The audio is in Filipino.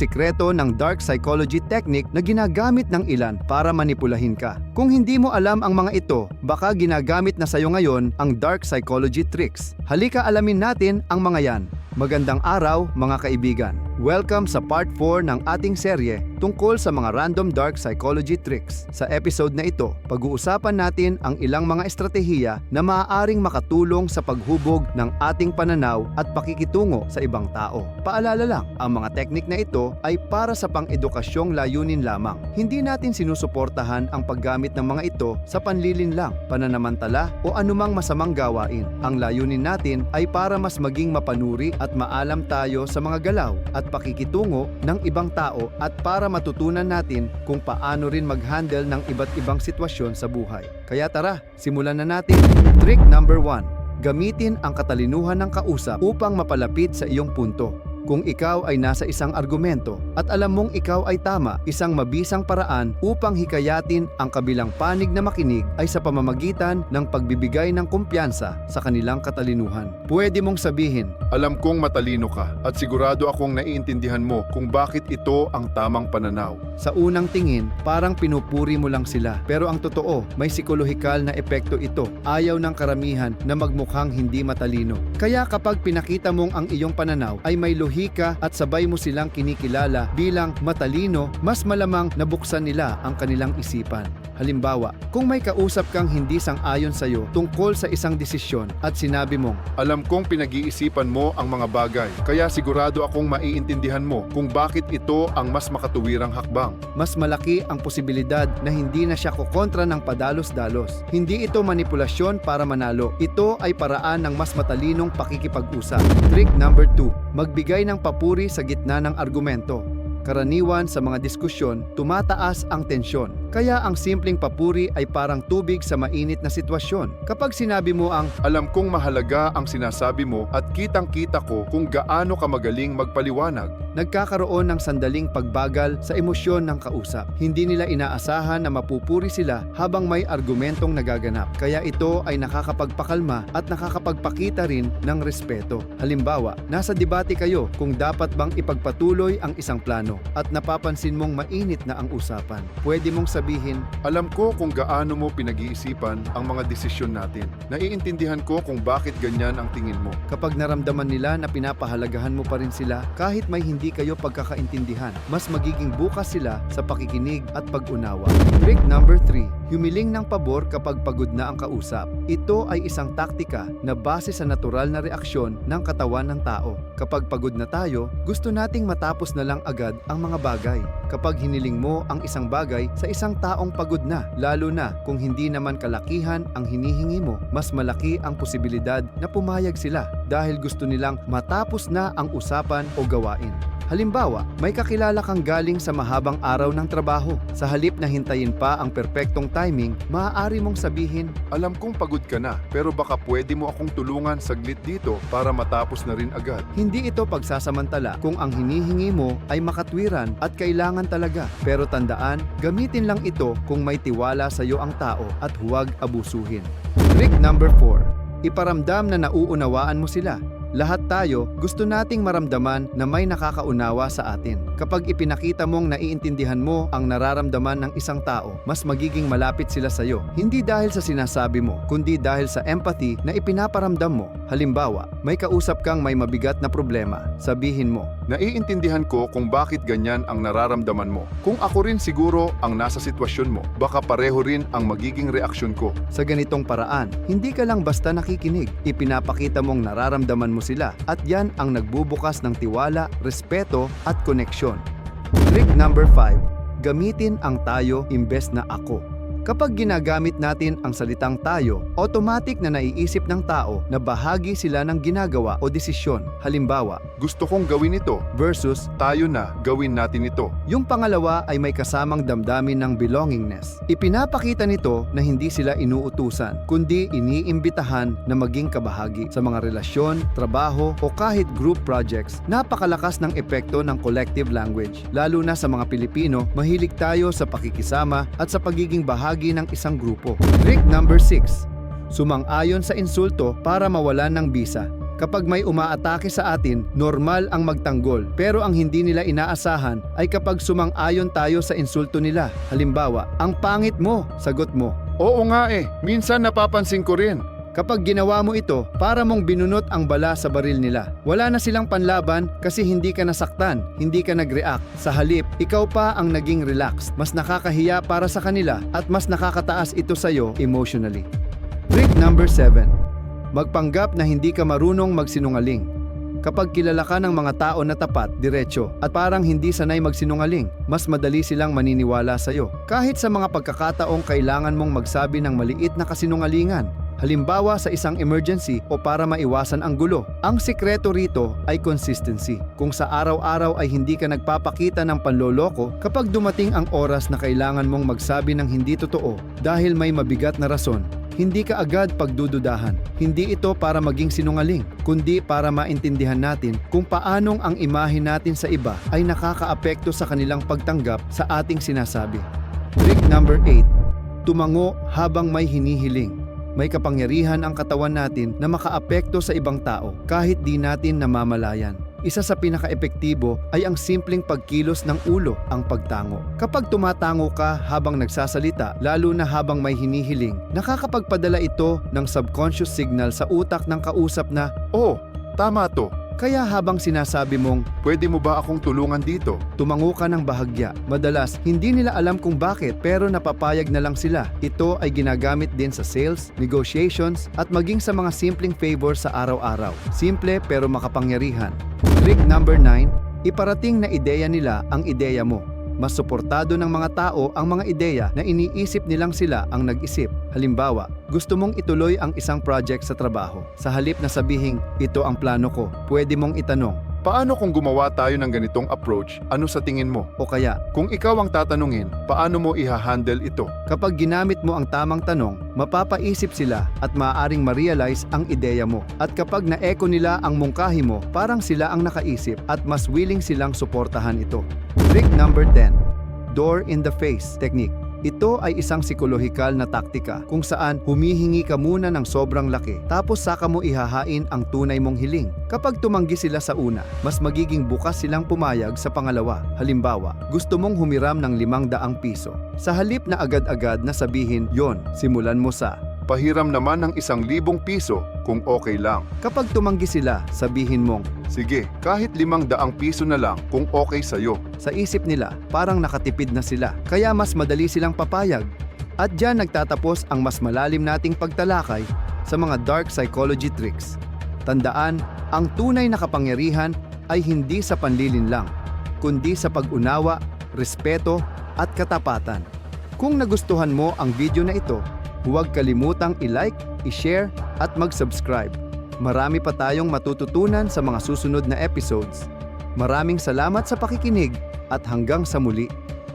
sikreto ng dark psychology technique na ginagamit ng ilan para manipulahin ka. Kung hindi mo alam ang mga ito, baka ginagamit na sayo ngayon ang dark psychology tricks. Halika alamin natin ang mga yan. Magandang araw mga kaibigan. Welcome sa part 4 ng ating serye tungkol sa mga random dark psychology tricks. Sa episode na ito, pag-uusapan natin ang ilang mga estratehiya na maaaring makatulong sa paghubog ng ating pananaw at pakikitungo sa ibang tao. Paalala lang, ang mga teknik na ito ay para sa pang-edukasyong layunin lamang. Hindi natin sinusuportahan ang paggamit ng mga ito sa panlilin lang, pananamantala o anumang masamang gawain. Ang layunin natin ay para mas maging mapanuri at maalam tayo sa mga galaw at pakikitungo ng ibang tao at para matutunan natin kung paano rin mag-handle ng iba't ibang sitwasyon sa buhay. Kaya tara, simulan na natin. Trick number 1. Gamitin ang katalinuhan ng kausap upang mapalapit sa iyong punto. Kung ikaw ay nasa isang argumento at alam mong ikaw ay tama, isang mabisang paraan upang hikayatin ang kabilang panig na makinig ay sa pamamagitan ng pagbibigay ng kumpiyansa sa kanilang katalinuhan. Pwede mong sabihin, Alam kong matalino ka at sigurado akong naiintindihan mo kung bakit ito ang tamang pananaw. Sa unang tingin, parang pinupuri mo lang sila. Pero ang totoo, may psikolohikal na epekto ito. Ayaw ng karamihan na magmukhang hindi matalino. Kaya kapag pinakita mong ang iyong pananaw ay may lohika at sabay mo silang kinikilala bilang matalino, mas malamang nabuksan nila ang kanilang isipan. Halimbawa, kung may kausap kang hindi sang-ayon sa'yo tungkol sa isang desisyon at sinabi mong, Alam kong pinag-iisipan mo ang mga bagay, kaya sigurado akong maiintindihan mo kung bakit ito ang mas makatuwirang hakbang. mas malaki ang posibilidad na hindi na siya kukontra ng padalos-dalos. Hindi ito manipulasyon para manalo. Ito ay paraan ng mas matalinong pakikipag-usap. Trick number 2. Magbigay ng papuri sa gitna ng argumento. Karaniwan sa mga diskusyon, tumataas ang tensyon. Kaya ang simpleng papuri ay parang tubig sa mainit na sitwasyon. Kapag sinabi mo ang Alam kong mahalaga ang sinasabi mo at kitang-kita ko kung gaano ka magaling magpaliwanag. nagkakaroon ng sandaling pagbagal sa emosyon ng kausap. Hindi nila inaasahan na mapupuri sila habang may argumentong nagaganap. Kaya ito ay nakakapagpakalma at nakakapagpakita rin ng respeto. Halimbawa, nasa debate kayo kung dapat bang ipagpatuloy ang isang plano at napapansin mong mainit na ang usapan. Pwede mong sabihin, Alam ko kung gaano mo pinag-iisipan ang mga desisyon natin. Naiintindihan ko kung bakit ganyan ang tingin mo. Kapag naramdaman nila na pinapahalagahan mo pa rin sila kahit may hindi kayo pagkakaintindihan, mas magiging bukas sila sa pakikinig at pag-unawa. Trick number 3. Humiling ng pabor kapag pagod na ang kausap. Ito ay isang taktika na base sa natural na reaksyon ng katawan ng tao. Kapag pagod na tayo, gusto nating matapos na lang agad ang mga bagay. Kapag hiniling mo ang isang bagay sa isang taong pagod na, lalo na kung hindi naman kalakihan ang hinihingi mo, mas malaki ang posibilidad na pumayag sila dahil gusto nilang matapos na ang usapan o gawain. Halimbawa, may kakilala kang galing sa mahabang araw ng trabaho. Sa halip na hintayin pa ang perpektong timing, maaari mong sabihin, Alam kong pagod ka na, pero baka pwede mo akong tulungan saglit dito para matapos na rin agad. Hindi ito pagsasamantala kung ang hinihingi mo ay makatwiran at kailangan talaga. Pero tandaan, gamitin lang ito kung may tiwala sa iyo ang tao at huwag abusuhin. Trick number 4. Iparamdam na nauunawaan mo sila. Lahat tayo gusto nating maramdaman na may nakakaunawa sa atin. Kapag ipinakita mong naiintindihan mo ang nararamdaman ng isang tao, mas magiging malapit sila sa iyo. Hindi dahil sa sinasabi mo, kundi dahil sa empathy na ipinaparamdam mo. Halimbawa, may kausap kang may mabigat na problema. Sabihin mo, Naiintindihan ko kung bakit ganyan ang nararamdaman mo. Kung ako rin siguro ang nasa sitwasyon mo, baka pareho rin ang magiging reaksyon ko. Sa ganitong paraan, hindi ka lang basta nakikinig. Ipinapakita mong nararamdaman mo sila at yan ang nagbubukas ng tiwala, respeto at koneksyon. Trick number 5. Gamitin ang tayo imbes na ako. Kapag ginagamit natin ang salitang tayo, automatic na naiisip ng tao na bahagi sila ng ginagawa o desisyon. Halimbawa, Gusto kong gawin ito, versus tayo na, gawin natin ito. Yung pangalawa ay may kasamang damdamin ng belongingness. Ipinapakita nito na hindi sila inuutusan, kundi iniimbitahan na maging kabahagi sa mga relasyon, trabaho o kahit group projects. Napakalakas ng epekto ng collective language. Lalo na sa mga Pilipino, mahilig tayo sa pakikisama at sa pagiging bahagi ng isang grupo. Trick number 6. Sumang-ayon sa insulto para mawalan ng bisa. Kapag may umaatake sa atin, normal ang magtanggol. Pero ang hindi nila inaasahan ay kapag sumang-ayon tayo sa insulto nila. Halimbawa, ang pangit mo, sagot mo. Oo nga eh, minsan napapansin ko rin. Kapag ginawa mo ito, para mong binunot ang bala sa baril nila. Wala na silang panlaban kasi hindi ka nasaktan, hindi ka nag-react. Sa halip, ikaw pa ang naging relaxed. Mas nakakahiya para sa kanila at mas nakakataas ito sa'yo emotionally. Trick number 7. Magpanggap na hindi ka marunong magsinungaling. Kapag kilala ka ng mga tao na tapat, diretso, at parang hindi sanay magsinungaling, mas madali silang maniniwala sa iyo. Kahit sa mga pagkakataong kailangan mong magsabi ng maliit na kasinungalingan, halimbawa sa isang emergency o para maiwasan ang gulo. Ang sikreto rito ay consistency. Kung sa araw-araw ay hindi ka nagpapakita ng panloloko, kapag dumating ang oras na kailangan mong magsabi ng hindi totoo dahil may mabigat na rason, hindi ka agad pagdududahan. Hindi ito para maging sinungaling, kundi para maintindihan natin kung paanong ang imahe natin sa iba ay nakakaapekto sa kanilang pagtanggap sa ating sinasabi. Trick number 8. Tumango habang may hinihiling. May kapangyarihan ang katawan natin na makaapekto sa ibang tao kahit di natin namamalayan. Isa sa pinaka-epektibo ay ang simpleng pagkilos ng ulo, ang pagtango. Kapag tumatango ka habang nagsasalita, lalo na habang may hinihiling, nakakapagpadala ito ng subconscious signal sa utak ng kausap na, Oh, tama to. Kaya habang sinasabi mong, Pwede mo ba akong tulungan dito? tumango ka ng bahagya. Madalas, hindi nila alam kung bakit pero napapayag na lang sila. Ito ay ginagamit din sa sales, negotiations, at maging sa mga simpleng favor sa araw-araw. Simple pero makapangyarihan. Trick number 9, iparating na ideya nila ang ideya mo. Mas suportado ng mga tao ang mga ideya na iniisip nilang sila ang nag-isip. Halimbawa, gusto mong ituloy ang isang project sa trabaho. Sa halip na sabihing, ito ang plano ko, pwede mong itanong, Paano kung gumawa tayo ng ganitong approach? Ano sa tingin mo? o kaya Kung ikaw ang tatanungin, paano mo ihahandle ito? Kapag ginamit mo ang tamang tanong, mapapaisip sila at maaaring ma-realize ang ideya mo. At kapag na-echo nila ang mungkahi mo, parang sila ang nakaisip at mas willing silang suportahan ito. Trick number 10. Door in the face technique. Ito ay isang psikolohikal na taktika kung saan humihingi ka muna ng sobrang laki tapos saka mo ihahain ang tunay mong hiling. Kapag tumanggi sila sa una, mas magiging bukas silang pumayag sa pangalawa. Halimbawa, gusto mong humiram ng limang daang piso. Sa halip na agad-agad na sabihin, yon, simulan mo sa Pahiram naman ng isang libong piso kung okay lang. Kapag tumanggi sila, sabihin mong, Sige, kahit limang daang piso na lang kung okay sa'yo. sa isip nila, parang nakatipid na sila. Kaya mas madali silang papayag. At dyan nagtatapos ang mas malalim nating pagtalakay sa mga dark psychology tricks. Tandaan, ang tunay na kapangyarihan ay hindi sa panlilin lang, kundi sa pag-unawa, respeto, at katapatan. Kung nagustuhan mo ang video na ito, huwag kalimutang i-like, i-share, at mag-subscribe. Marami pa tayong matututunan sa mga susunod na episodes. Maraming salamat sa pakikinig at hanggang sa muli.